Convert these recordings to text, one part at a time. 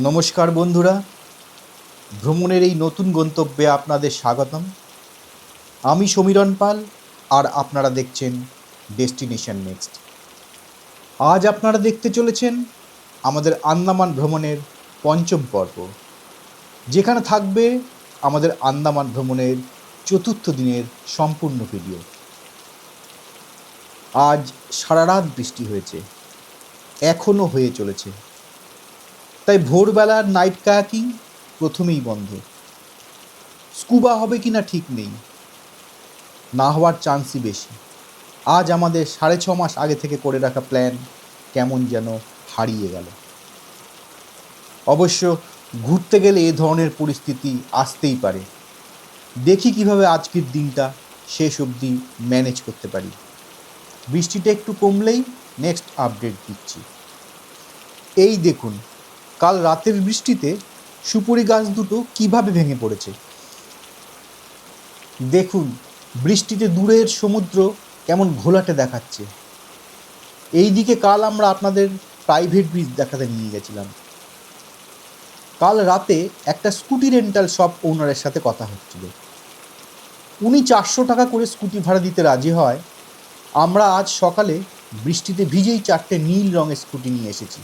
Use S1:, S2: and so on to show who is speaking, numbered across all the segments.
S1: নমস্কার বন্ধুরা, ভ্রমণের এই নতুন গন্তব্যে আপনাদের স্বাগতম। আমি সমীরণ পাল আর আপনারা দেখছেন ডেস্টিনেশন নেক্সট আজ আপনারা দেখতে চলেছেন আমাদের আন্দামান ভ্রমণের পঞ্চম পর্ব, যেখানে থাকবে আমাদের আন্দামান ভ্রমণের চতুর্থ দিনের সম্পূর্ণ ভিডিও। আজ সারা রাত বৃষ্টি হয়েছে, এখনও হয়ে চলেছে। তাই ভোরবেলার নাইট কায়াকিং প্রথমেই বন্ধ। স্কুবা হবে কি না ঠিক নেই। না হওয়ার চান্সই বেশি। আজ আমাদের সাড়ে ছ মাস আগে থেকে করে রাখা প্ল্যান কেমন যেন হারিয়ে গেল। অবশ্য ঘুরতে গেলে এ ধরনের পরিস্থিতি আসতেই পারে। দেখি কীভাবে আজকের দিনটা শেষ অবধি ম্যানেজ করতে পারি। বৃষ্টিটা একটু কমলেই নেক্সট আপডেট দিচ্ছি। এই দেখুন কাল রাতের বৃষ্টিতে সুপুরি গাছ দুটো কীভাবে ভেঙে পড়েছে? দেখুন, বৃষ্টিতে দূরের সমুদ্র কেমন ঘোলাটে দেখাচ্ছে। এই দিকে কাল আমরা আপনাদের প্রাইভেট ব্রিজ দেখাতে নিয়ে গেছিলাম। কাল রাতে একটা স্কুটি রেন্টাল শপ ওনারের সাথে কথা হচ্ছিল। উনি চারশো টাকা করে স্কুটি ভাড়া দিতে রাজি হয়। আমরা আজ সকালে বৃষ্টিতে ভিজেই চারটে নীল রঙের স্কুটি নিয়ে এসেছি।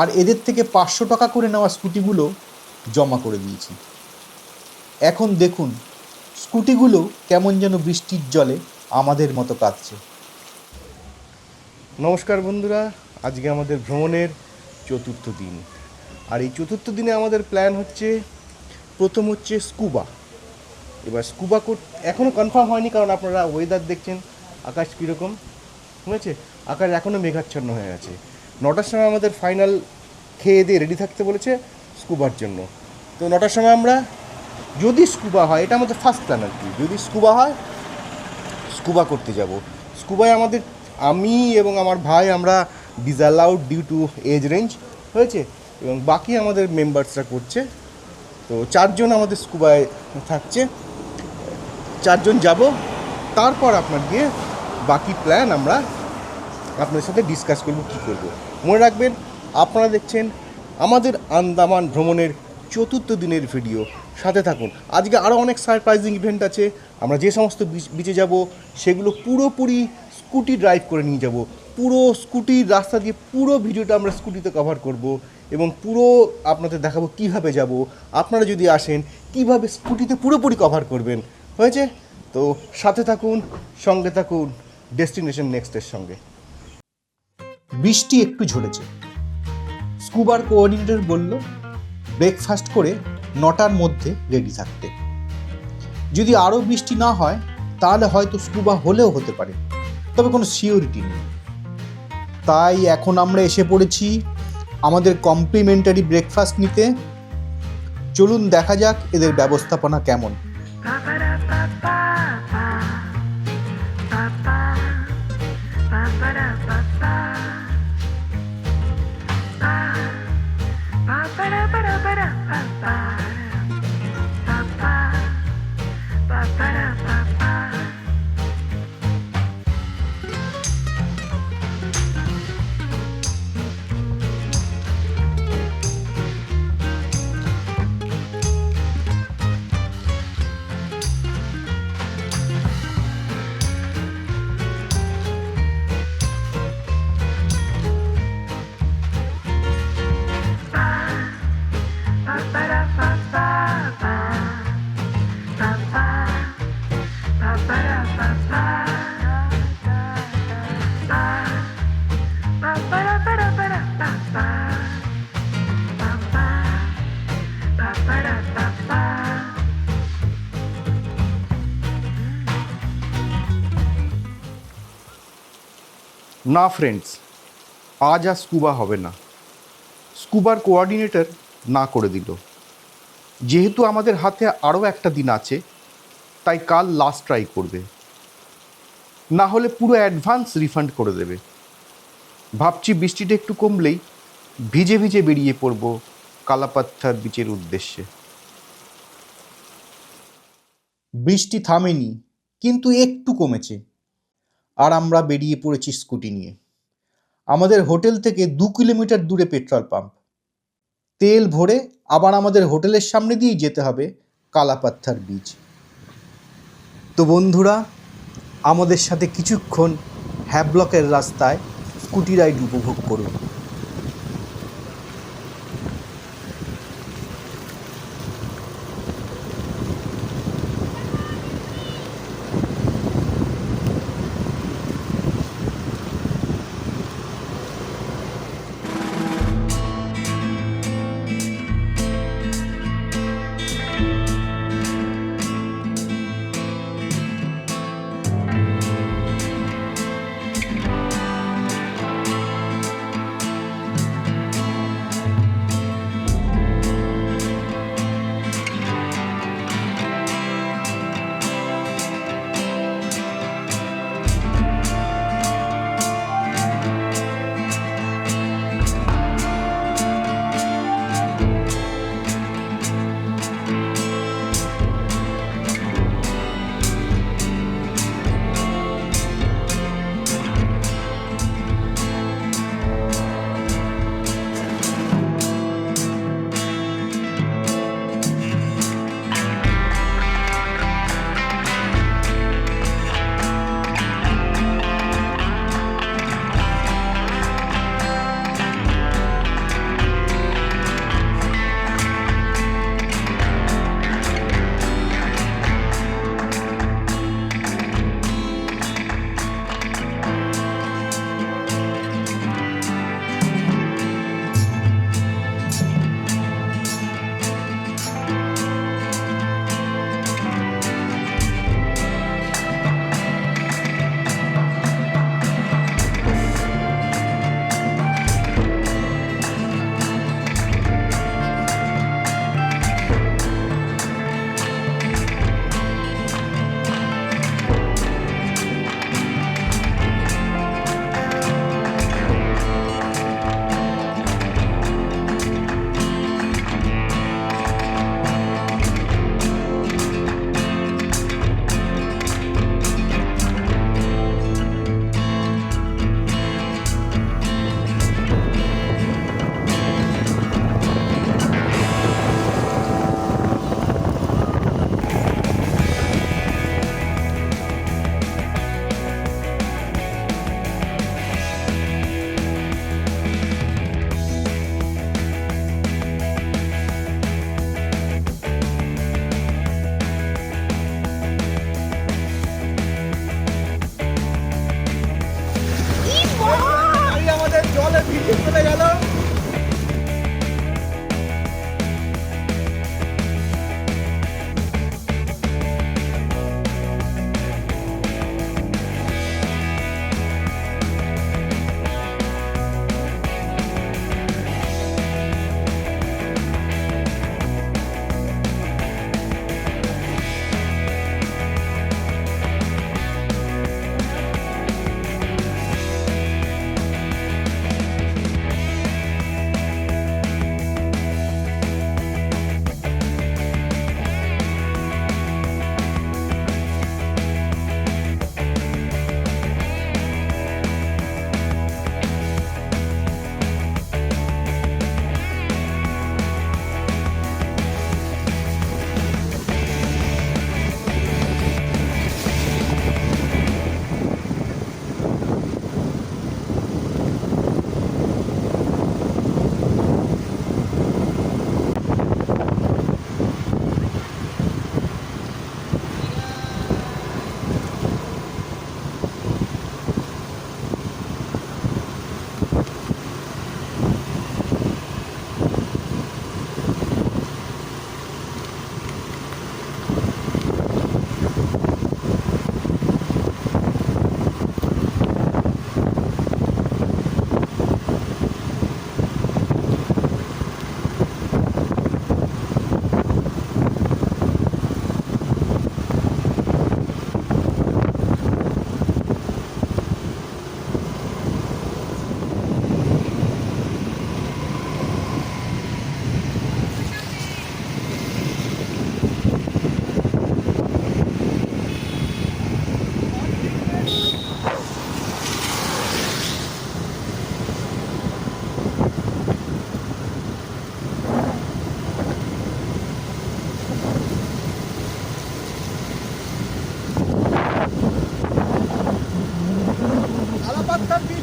S1: আর এদের থেকে পাঁচশো টাকা করে নেওয়া স্কুটিগুলো জমা করে দিয়েছি। এখন দেখুন, স্কুটিগুলো কেমন যেন বৃষ্টির জলে আমাদের মতো কাঁদছে।
S2: নমস্কার বন্ধুরা, আজকে আমাদের ভ্রমণের চতুর্থ দিন। আর এই চতুর্থ দিনে আমাদের প্ল্যান হচ্ছে, প্রথম হচ্ছে স্কুবা এবার স্কুবা কোট এখনও কনফার্ম হয়নি, কারণ আপনারা ওয়েদার দেখছেন, আকাশ কীরকম, ঠিক আছে? আকাশ এখনও মেঘাচ্ছন্ন হয়ে আছে। নটার সময় আমাদের ফাইনাল খেয়ে দিয়ে রেডি থাকতে বলেছে স্কুবার জন্য। তো নটার সময় আমরা, যদি স্কুবা হয়, এটা আমাদের ফার্স্ট প্ল্যান আর কি। যদি স্কুবা হয় স্কুবা করতে যাব। স্কুবায় আমাদের, আমি এবং আমার ভাই আমরা disallowed due to age range হয়েছে? এবং বাকি আমাদের মেম্বার্সরা করছে। তো চারজন আমাদের স্কুবায় থাকছে। চারজন যাব। তারপর আপনার গিয়ে বাকি প্ল্যান আমরা আপনাদের সাথে ডিসকাস করব কী করব। মনে রাখবেন, আপনারা দেখছেন আমাদের আন্দামান ভ্রমণের চতুর্থ দিনের ভিডিও। সাথে থাকুন। আজকে আরও অনেক সারপ্রাইজিং ইভেন্ট আছে। আমরা যে সমস্ত বিচে যাব, সেগুলো পুরোপুরি স্কুটি ড্রাইভ করে নিয়ে যাব। পুরো স্কুটির রাস্তা দিয়ে পুরো ভিডিওটা আমরা স্কুটিতে কভার করব এবং পুরো আপনাদের দেখাবো কীভাবে যাব। আপনারা যদি আসেন, কীভাবে স্কুটিতে পুরোপুরি কভার করবেন? হয়েছে? তো সাথে থাকুন, সঙ্গে থাকুন ডেস্টিনেশন নেক্সটের সঙ্গে।
S1: বৃষ্টি একটু ঝরেছে। স্কুবার কোঅর্ডিনেটর বলল, ব্রেকফাস্ট করে নটার মধ্যে রেডি থাকতে। যদি আরও বৃষ্টি না হয়, তাহলে হয়তো স্কুবা হলেও হতে পারে। তবে কোনো সিওরিটি নেই। তাই এখন আমরা এসে পড়েছি আমাদের কমপ্লিমেন্টারি ব্রেকফাস্ট নিতে। চলুন দেখা যাক এদের ব্যবস্থাপনা কেমন।
S2: না ফ্রেন্ডস আজ আর স্কুবা হবে না। স্কুবার কোঅর্ডিনেটর না করে দিল। যেহেতু আমাদের হাতে আরও একটা দিন আছে, তাই কাল লাস্ট ট্রাই করবে। না হলে পুরো অ্যাডভান্স রিফান্ড করে দেবে। ভাবছি বৃষ্টিটা একটু কমলেই ভিজে ভিজে বেরিয়ে পড়ব কালাপাত্থার বিচের উদ্দেশ্যে।
S1: বৃষ্টি থামেনি, কিন্তু একটু কমেছে। আর আমরা বেরিয়ে পড়েছি স্কুটি নিয়ে। আমাদের হোটেল থেকে দু কিলোমিটার দূরে পেট্রোল পাম্প। তেল ভরে আবার আমাদের হোটেলের সামনে দিয়েই যেতে হবে কালাপাত্থার বীজ তো বন্ধুরা, আমাদের সাথে কিছুক্ষণ হ্যাবলকের রাস্তায় স্কুটি রাইড উপভোগ করুন।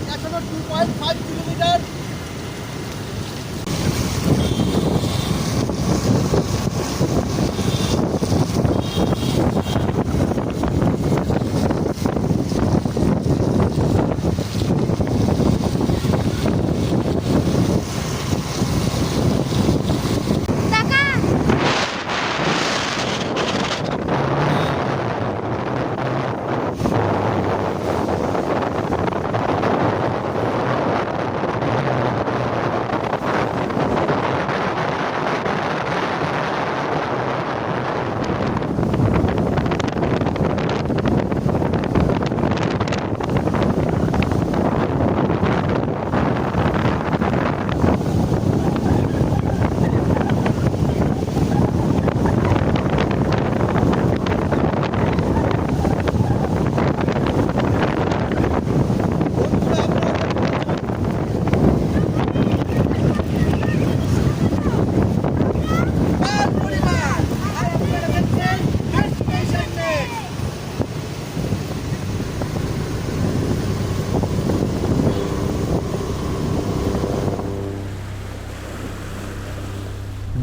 S1: এখনও টু পয়েন্ট ফাইভ কিলোমিটার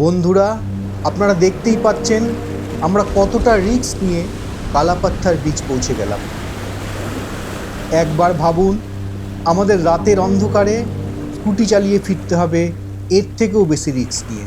S1: বন্ধুরা, আপনারা দেখতেই পাচ্ছেন, আমরা কতটা রিস্ক নিয়ে কালাপাত্থার বীজ পৌঁছে গেলাম। একবার ভাবুন, আমাদের রাতের অন্ধকারে স্কুটি চালিয়ে ফিরতে হবে, এর থেকেও বেশি রিস্ক নিয়ে।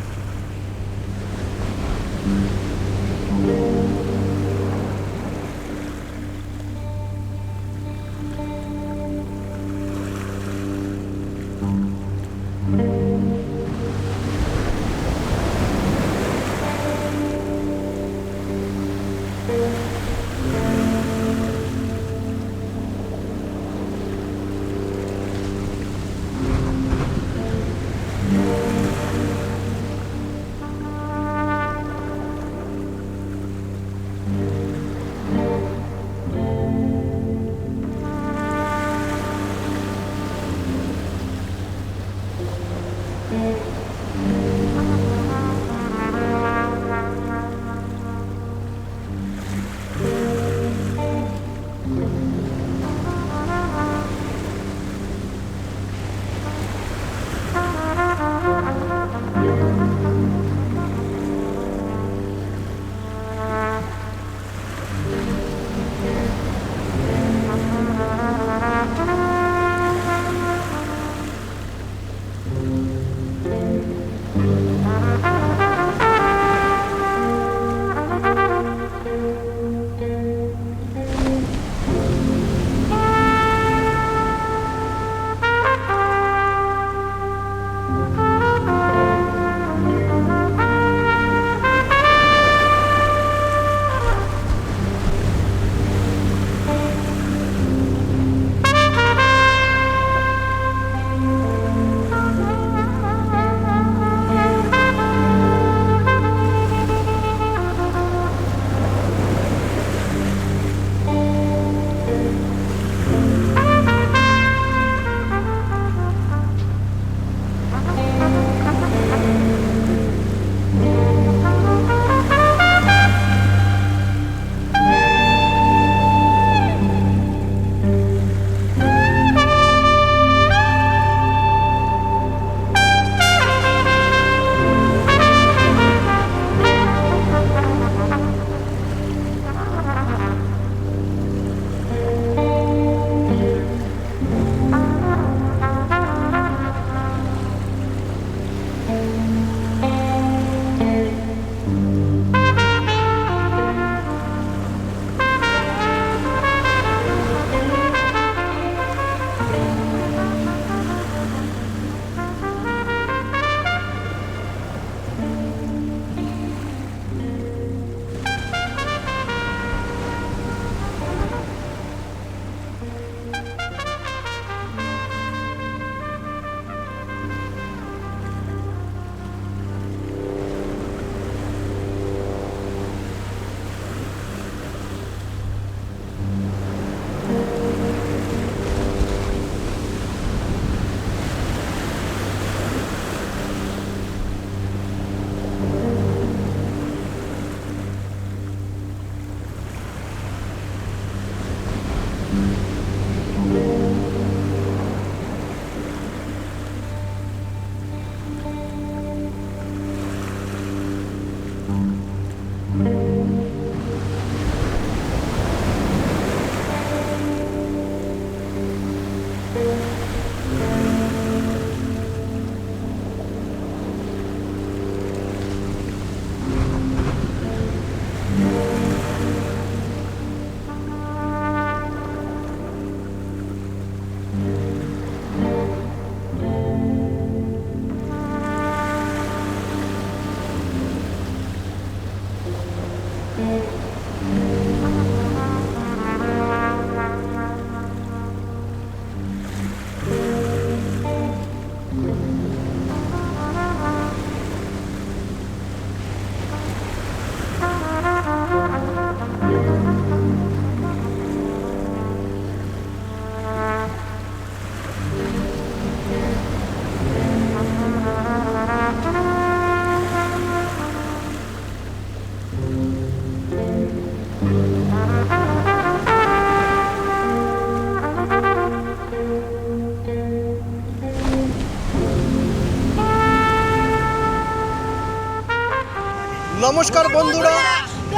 S2: নমস্কার বন্ধুরা,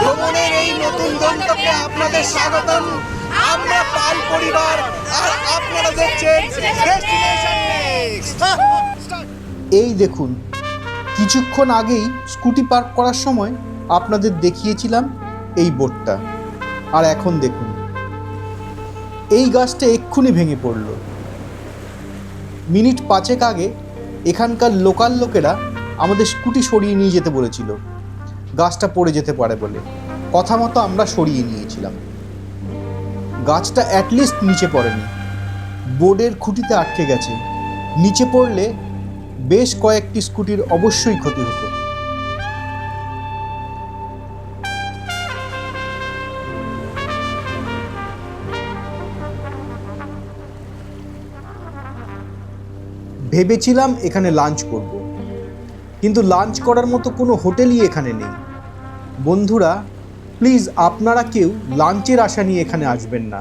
S2: ভ্রমণের এই নতুন গন্তব্যে আপনাদের স্বাগতম। আমরা পাল পরিবার, আর আপনারা দেখছেন
S1: এই দেখুন, কিছুক্ষণ আগেই স্কুটি পার্ক করার সময় আপনাদের দেখিয়েছিলাম এই বোর্ডটা আর এখন দেখুন, এই গাছটা এক্ষুনি ভেঙে পড়ল। মিনিট পাঁচেক আগে এখানকার লোকাল লোকেরা আমাদের স্কুটি সরিয়ে নিয়ে যেতে বলেছিল। গাছটা পড়ে যেতে পারে বলে। কথা মতো আমরা সরিয়ে নিয়েছিলাম। গাছটা অ্যাটলিস্ট নিচে পড়েনি। বোর্ডের খুঁটিতে আটকে গেছে। নিচে পড়লে বেশ কয়েকটি স্কুটির অবশ্যই ক্ষতি হতো। ভেবেছিলাম এখানে লাঞ্চ করব। কিন্তু লাঞ্চ করার মতো কোনো হোটেলই এখানে নেই। বন্ধুরা, প্লিজ আপনারা কেউ লাঞ্চের আশা নিয়ে এখানে আসবেন না।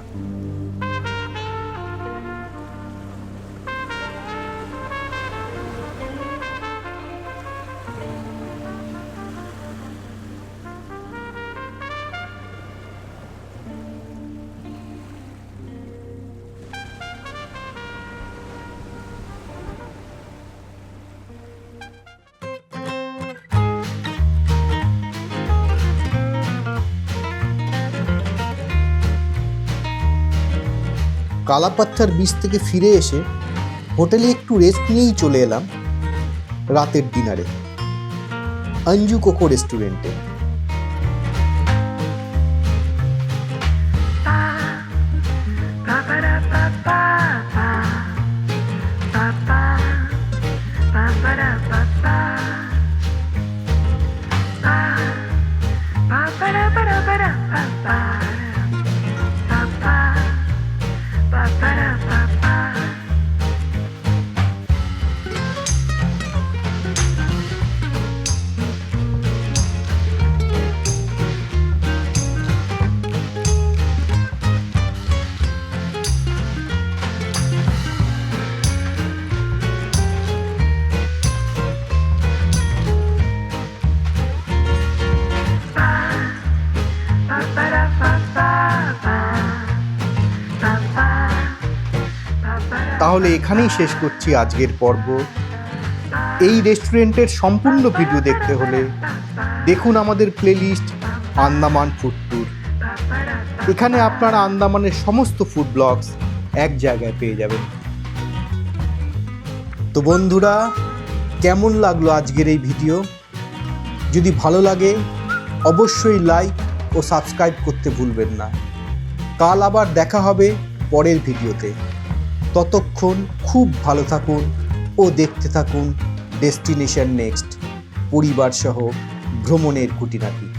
S1: কালাপাত্থার বিচ থেকে ফিরে এসে হোটেলে একটু রেস্ট নিয়েই চলে এলাম রাতের ডিনারে অঞ্জু কোকো রেস্টুরেন্টে তাহলে এখানেই শেষ করছি আজকের পর্ব। এই রেস্টুরেন্টের সম্পূর্ণ ভিডিও দেখতে হলে দেখুন আমাদের প্লেলিস্ট আন্দামান ফুড ট্যুর। এখানে আপনারা আন্দামানের সমস্ত ফুড ব্লগস এক জায়গায় পেয়ে যাবেন। তো বন্ধুরা, কেমন লাগল আজকের এই ভিডিও? যদি ভালো লাগে, অবশ্যই লাইক ও সাবস্ক্রাইব করতে ভুলবেন না। কাল আবার দেখা হবে পরের ভিডিওতে। ততক্ষণ খুব ভালো থাকুন ও দেখতে থাকুন ডেস্টিনেশন নেক্সট পরিবারসহ ভ্রমণের খুঁটিনাটি।